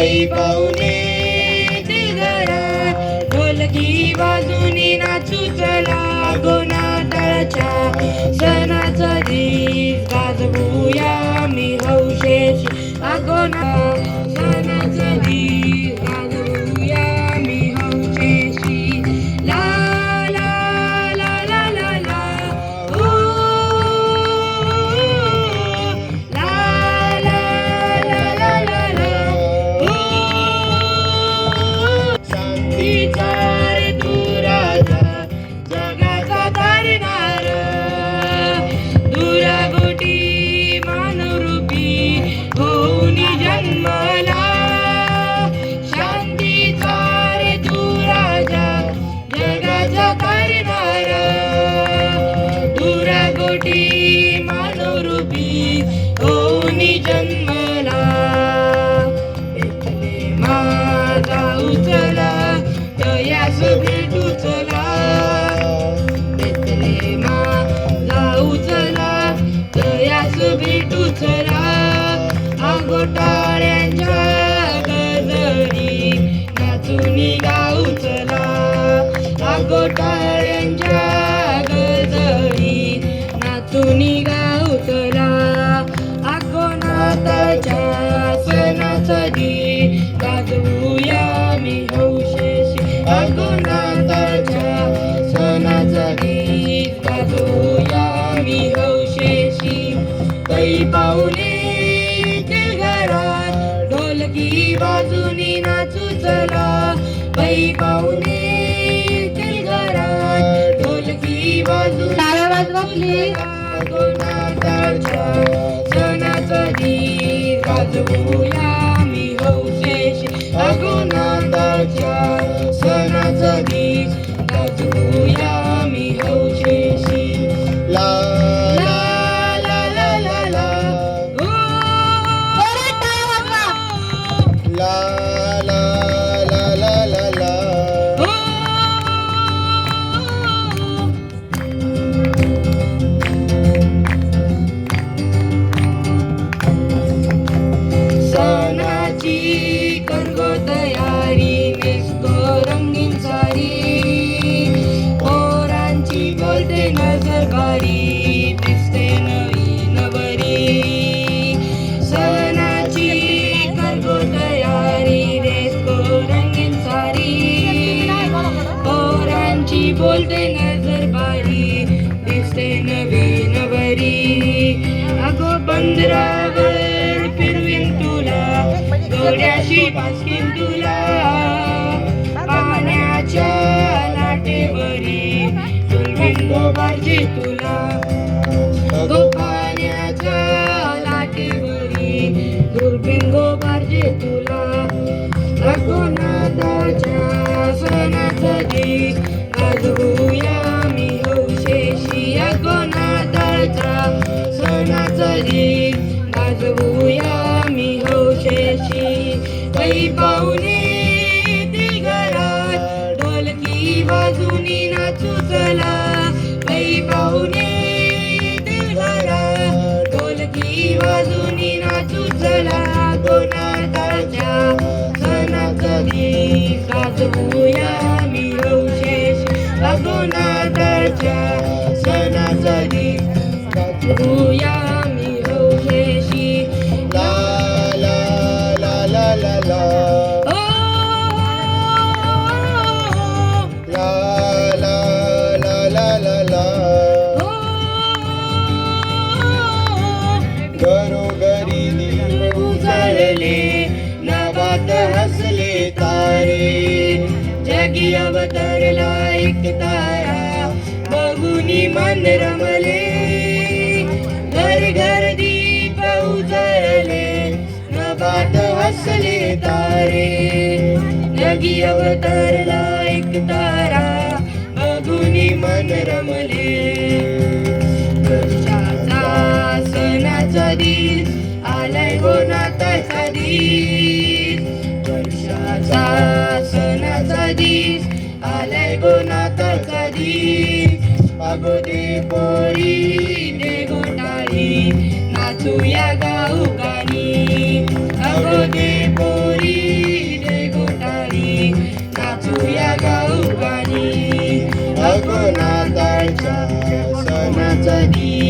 बाई पाहुणे ढोलकी बाजूनी नाचू चला गोना तळच्या सणाचा गाजवूया मी हौशेष अगोना विठुसरा आंगोटाळ्यांच्या गजरी नाचून गाऊ चला. आंगोटाळ्या तुझी पाऊले ढोलकी बाजूनी नाचू चला. बाई पाऊले घरात ढोलकी बाजू तारा वाजवा सणाचा गीत वाजवूया मी हौशेष अगुणाताच्या सणाचा गीत डोळ्याशी पासकीन तुला पाण्याच्या लाटेवरी तुला. गोपा घरोघरी उजळले नवात हसले तारे. जगी अवतरला एक तारा बघुनी मन रमले. घर घर दीप उजळले नवात हसले तारे. जगी अवतरला एक तारा बघुनी मन रमले. वर्षाचा दिस आलाय गोनाताचा दिस वर्षाचा सणाचा दिस आलाय गोनाताचा दिस अगोदे पोळी दे गोटाळी नाचूया गाऊ गाणी अगोदे पोळी दे गोटाळी नाचूया गाऊ गाणी अगोनाताच्या सणाचा दिस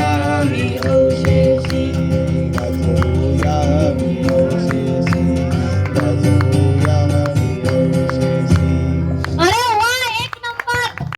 Thank you.